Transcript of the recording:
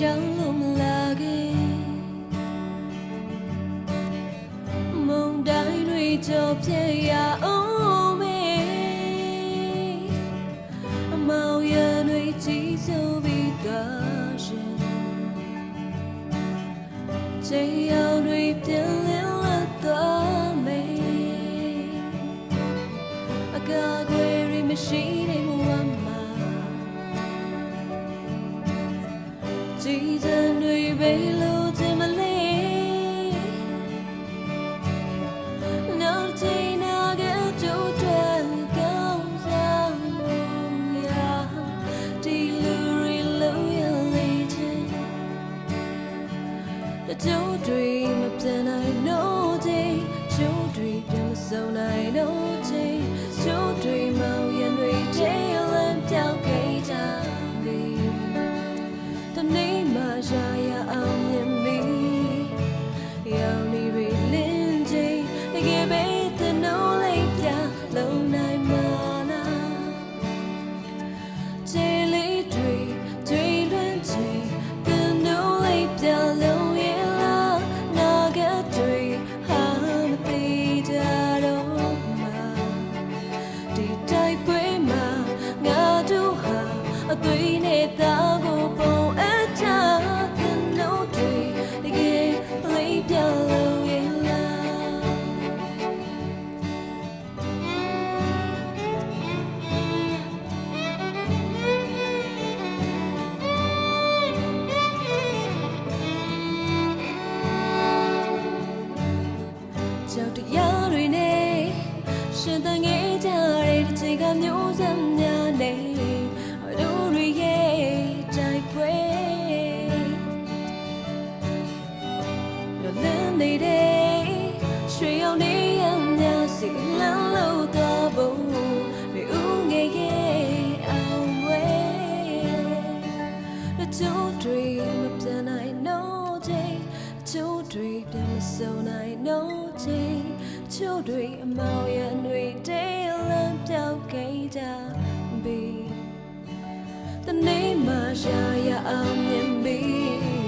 让我们拉给梦တိုင်းတွေကြောပြည့်ရအောင်မေအမောင်ရတွေကြည်ဆိုပြီးကရှင်ကြေအောင်တွေပြင်းလင်းလာတော့မေအကားတွေမရှိ ပဲလို့ချင်မလေးနောက်ချိန်နာကကြိုးတဲ့ကောင်းစားမှုရာဒီလူရီလို့ရလေးချင် The two dream of then I know day Two dream ပြန်မဆုံးနိုင်တော့ချိန် Two dream မော အသွေးနဲ့သားကိုပုံအပ်ချကနိုးတွေတကယ်လေးပြော န်လန်းနေတဲ့ရွှေရောင်နေရများစီလန်းလို့တော့ဘုံတွေဦးငယ်ရဲ့အောင်ဝဲ The two dream of the night no day two dream ပြန်မဆုံးနိုင် no day ချို့တွေအမောင်ရံတွေတေးလမ်းပြောက်ခဲ့ကြပြီတနေ့မှရှာရအောင်မြင်ပြီ